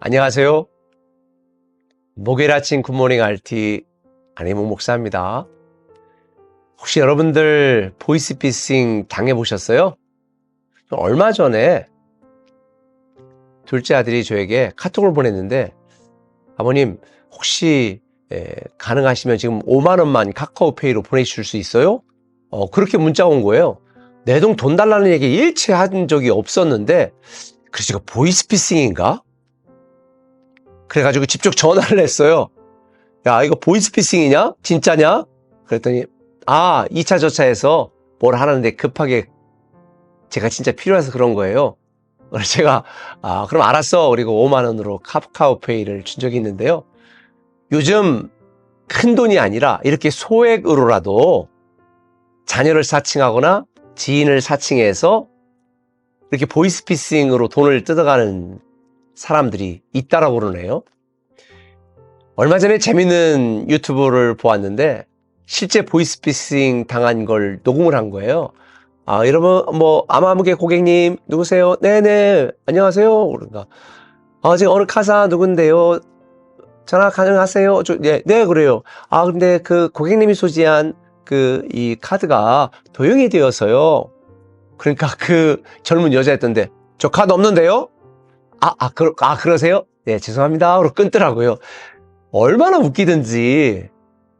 안녕하세요. 목요일 아침 굿모닝 RT 안혜목 목사입니다. 혹시 여러분들 보이스피싱 당해보셨어요? 얼마 전에 둘째 아들이 저에게 카톡을 보냈는데 아버님 혹시 에, 가능하시면 지금 5만 원만 카카오페이로 보내주실 수 있어요? 어, 그렇게 문자가 온 거예요. 내 돈 돈 달라는 얘기 일체 한 적이 없었는데 그래서 제가 보이스피싱인가? 그래가지고 직접 전화를 했어요. 야, 이거 보이스피싱이냐? 진짜냐? 그랬더니, 아, 2차 저차에서 뭘 하는데 급하게 제가 진짜 필요해서 그런 거예요. 그래서 제가, 아, 그럼 알았어. 그리고 5만원으로 카카오페이를 준 적이 있는데요. 요즘 큰 돈이 아니라 이렇게 소액으로라도 자녀를 사칭하거나 지인을 사칭해서 이렇게 보이스피싱으로 돈을 뜯어가는 사람들이 있다라고 그러네요. 얼마 전에 재밌는 유튜브를 보았는데 실제 보이스피싱 당한 걸 녹음을 한 거예요. 아, 여러분, 뭐, 아마무게 고객님, 누구세요? 네네, 안녕하세요. 그런가. 아, 지금 어느 카사 누군데요? 전화 가능하세요? 저, 네, 네, 그래요. 아, 근데 그 고객님이 소지한 그 이 카드가 도용이 되어서요. 그러니까 그 젊은 여자였던데, 저 카드 없는데요? 아, 아, 그러, 아, 그러세요? 네, 죄송합니다. 하고 끊더라고요. 얼마나 웃기든지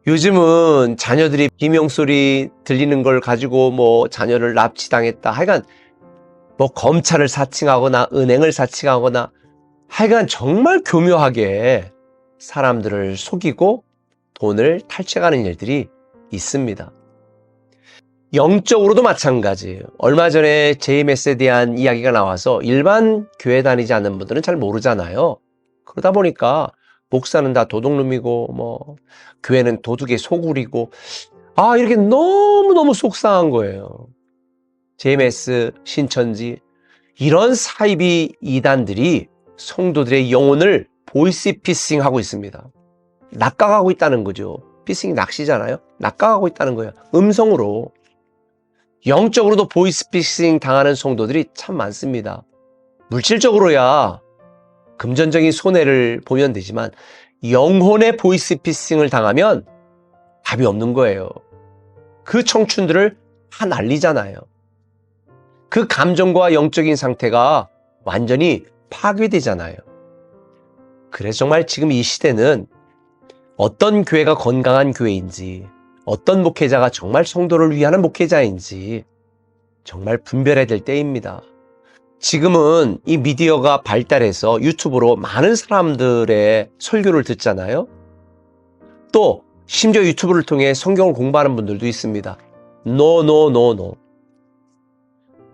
요즘은 자녀들이 비명소리 들리는 걸 가지고 뭐 자녀를 납치당했다. 하여간 뭐 검찰을 사칭하거나 은행을 사칭하거나 하여간 정말 교묘하게 사람들을 속이고 돈을 탈취하는 일들이 있습니다. 영적으로도 마찬가지예요. 얼마 전에 JMS에 대한 이야기가 나와서 일반 교회 다니지 않는 분들은 잘 모르잖아요. 그러다 보니까 목사는 다 도둑놈이고 뭐 교회는 도둑의 소굴이고 아 이렇게 너무너무 속상한 거예요. JMS, 신천지 이런 사이비 이단들이 성도들의 영혼을 보이스 피싱 하고 있습니다. 낚아가고 있다는 거죠. 피싱이 낚시잖아요. 낚아가고 있다는 거예요. 음성으로. 영적으로도 보이스피싱 당하는 성도들이 참 많습니다. 물질적으로야 금전적인 손해를 보면 되지만 영혼의 보이스피싱을 당하면 답이 없는 거예요. 그 청춘들을 다 날리잖아요. 그 감정과 영적인 상태가 완전히 파괴되잖아요. 그래서 정말 지금 이 시대는 어떤 교회가 건강한 교회인지, 어떤 목회자가 정말 성도를 위하는 목회자인지 정말 분별해야 될 때입니다. 지금은 이 미디어가 발달해서 유튜브로 많은 사람들의 설교를 듣잖아요. 또 심지어 유튜브를 통해 성경을 공부하는 분들도 있습니다. 노, 노, 노, 노.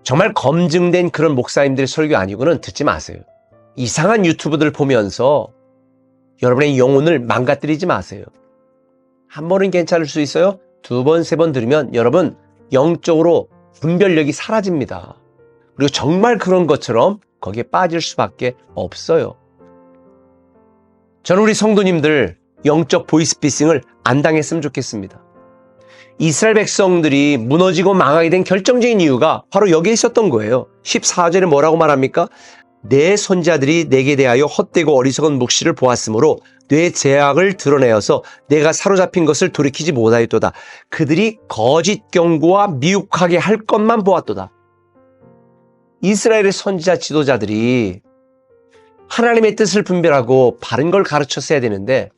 정말 검증된 그런 목사님들의 설교 아니고는 듣지 마세요. 이상한 유튜브들 보면서 여러분의 영혼을 망가뜨리지 마세요. 한 번은 괜찮을 수 있어요. 두 번, 세 번 들으면 여러분 영적으로 분별력이 사라집니다. 그리고 정말 그런 것처럼 거기에 빠질 수밖에 없어요. 저는 우리 성도님들 영적 보이스피싱을 안 당했으면 좋겠습니다. 이스라엘 백성들이 무너지고 망하게 된 결정적인 이유가 바로 여기에 있었던 거예요. 14절에 뭐라고 말합니까? 내 손자들이 내게 대하여 헛되고 어리석은 묵시를 보았으므로 뇌 제약을 드러내어서 내가 사로잡힌 것을 돌이키지 못하였도다. 그들이 거짓 경고와 미혹하게 할 것만 보았도다. 이스라엘의 선지자 지도자들이 하나님의 뜻을 분별하고 바른 걸 가르쳤어야 되는데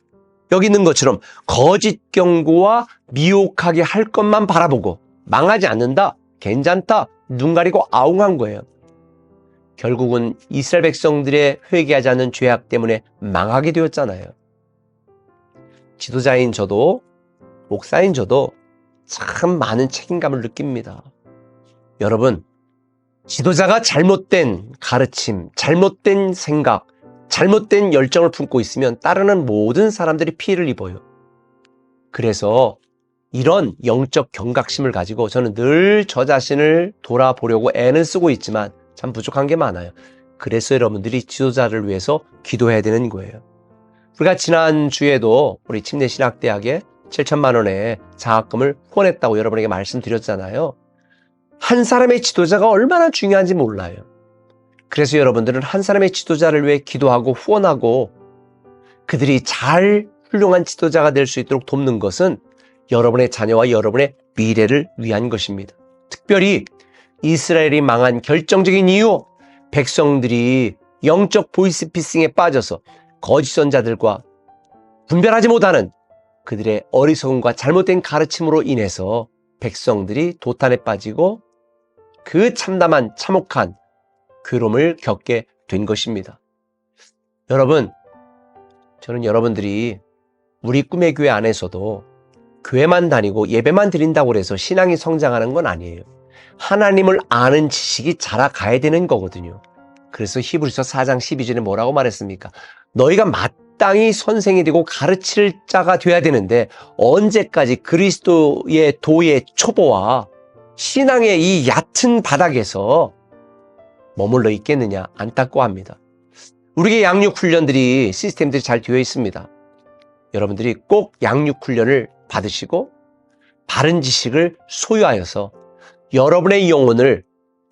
여기 있는 것처럼 거짓 경고와 미혹하게 할 것만 바라보고 망하지 않는다, 괜찮다, 눈 가리고 아웅한 거예요. 결국은 이스라엘 백성들의 회개하지 않는 죄악 때문에 망하게 되었잖아요. 지도자인 저도, 목사인 저도 참 많은 책임감을 느낍니다. 여러분, 지도자가 잘못된 가르침, 잘못된 생각, 잘못된 열정을 품고 있으면 따르는 모든 사람들이 피해를 입어요. 그래서 이런 영적 경각심을 가지고 저는 늘 저 자신을 돌아보려고 애는 쓰고 있지만 참 부족한 게 많아요. 그래서 여러분들이 지도자를 위해서 기도해야 되는 거예요. 우리가 지난 주에도 우리 침례 신학대학에 7천만 원의 장학금을 후원했다고 여러분에게 말씀드렸잖아요. 한 사람의 지도자가 얼마나 중요한지 몰라요. 그래서 여러분들은 한 사람의 지도자를 위해 기도하고 후원하고 그들이 잘 훌륭한 지도자가 될 수 있도록 돕는 것은 여러분의 자녀와 여러분의 미래를 위한 것입니다. 특별히 이스라엘이 망한 결정적인 이유, 백성들이 영적 보이스피싱에 빠져서 거짓 선자들과 분별하지 못하는 그들의 어리석음과 잘못된 가르침으로 인해서 백성들이 도탄에 빠지고 그 참담한 참혹한 괴로움을 겪게 된 것입니다. 여러분, 저는 여러분들이 우리 꿈의 교회 안에서도 교회만 다니고 예배만 드린다고 해서 신앙이 성장하는 건 아니에요. 하나님을 아는 지식이 자라가야 되는 거거든요. 그래서 히브리서 4장 12절에 뭐라고 말했습니까? 너희가 마땅히 선생이 되고 가르칠 자가 돼야 되는데 언제까지 그리스도의 도의 초보와 신앙의 이 얕은 바닥에서 머물러 있겠느냐 안타까워 합니다. 우리의 양육 훈련들이 시스템들이 잘 되어 있습니다. 여러분들이 꼭 양육 훈련을 받으시고 바른 지식을 소유하여서 여러분의 영혼을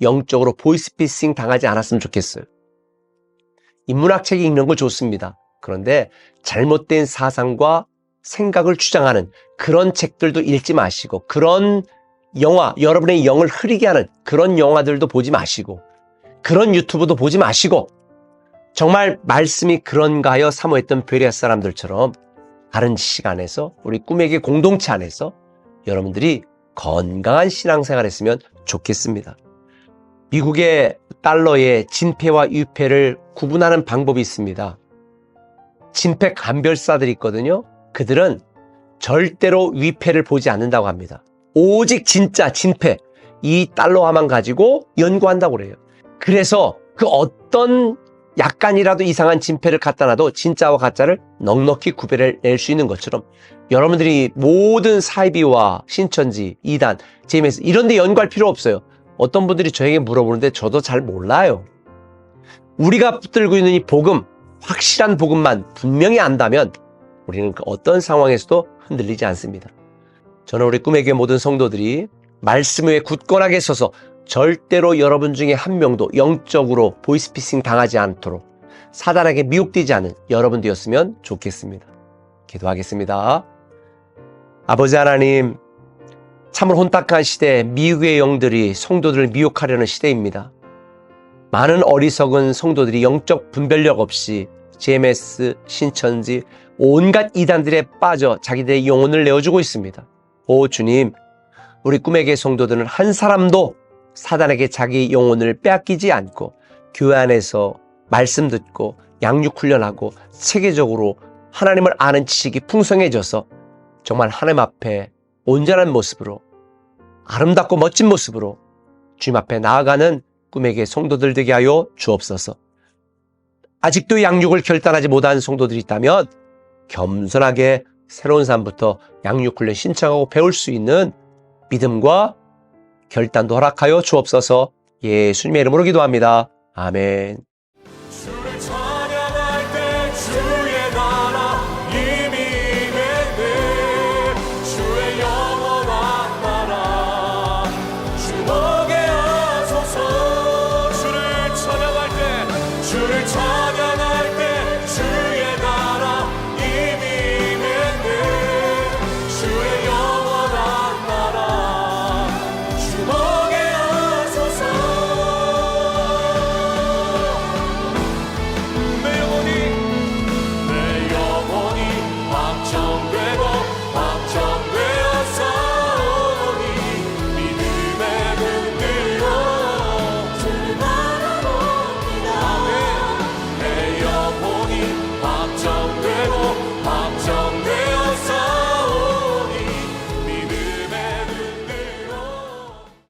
영적으로 보이스피싱 당하지 않았으면 좋겠어요. 인문학 책이 읽는 거 좋습니다. 그런데 잘못된 사상과 생각을 주장하는 그런 책들도 읽지 마시고 그런 영화, 여러분의 영을 흐리게 하는 그런 영화들도 보지 마시고 그런 유튜브도 보지 마시고 정말 말씀이 그런가 하여 사모했던 베리아 사람들처럼 다른 안에서 우리 꿈에게 공동체 안에서 여러분들이 건강한 신앙생활 했으면 좋겠습니다. 미국의 달러의 진폐와 유폐를 구분하는 방법이 있습니다. 진폐 감별사들이 있거든요. 그들은 절대로 위폐를 보지 않는다고 합니다. 오직 진짜 진폐 이 달러화만 가지고 연구한다고 그래요. 그래서 그 어떤 약간이라도 이상한 진폐를 갖다 놔도 진짜와 가짜를 넉넉히 구별을 낼 수 있는 것처럼 여러분들이 모든 사이비와 신천지, 이단, 제임스 이런 데 연구할 필요 없어요. 어떤 분들이 저에게 물어보는데 저도 잘 몰라요. 우리가 붙들고 있는 이 복음, 확실한 복음만 분명히 안다면 우리는 그 어떤 상황에서도 흔들리지 않습니다. 저는 우리 꿈의 교회 모든 성도들이 말씀 위에 굳건하게 서서 절대로 여러분 중에 한 명도 영적으로 보이스피싱 당하지 않도록 사단에게 미혹되지 않은 여러분 되었으면 좋겠습니다. 기도하겠습니다. 아버지 하나님, 참으로 혼탁한 시대, 미국의 영들이 성도들을 미혹하려는 시대입니다. 많은 어리석은 성도들이 영적 분별력 없이 GMS, 신천지, 온갖 이단들에 빠져 자기들의 영혼을 내어주고 있습니다. 오 주님, 우리 꿈에게 성도들은 한 사람도 사단에게 자기 영혼을 빼앗기지 않고 교회 안에서 말씀 듣고 양육 훈련하고 체계적으로 하나님을 아는 지식이 풍성해져서 정말 하나님 앞에 온전한 모습으로 아름답고 멋진 모습으로 주님 앞에 나아가는 꿈에게 성도들 되게 하여 주옵소서. 아직도 양육을 결단하지 못한 성도들이 있다면 겸손하게 새로운 삶부터 양육 훈련 신청하고 배울 수 있는 믿음과 결단도 허락하여 주옵소서 예수님의 이름으로 기도합니다. 아멘.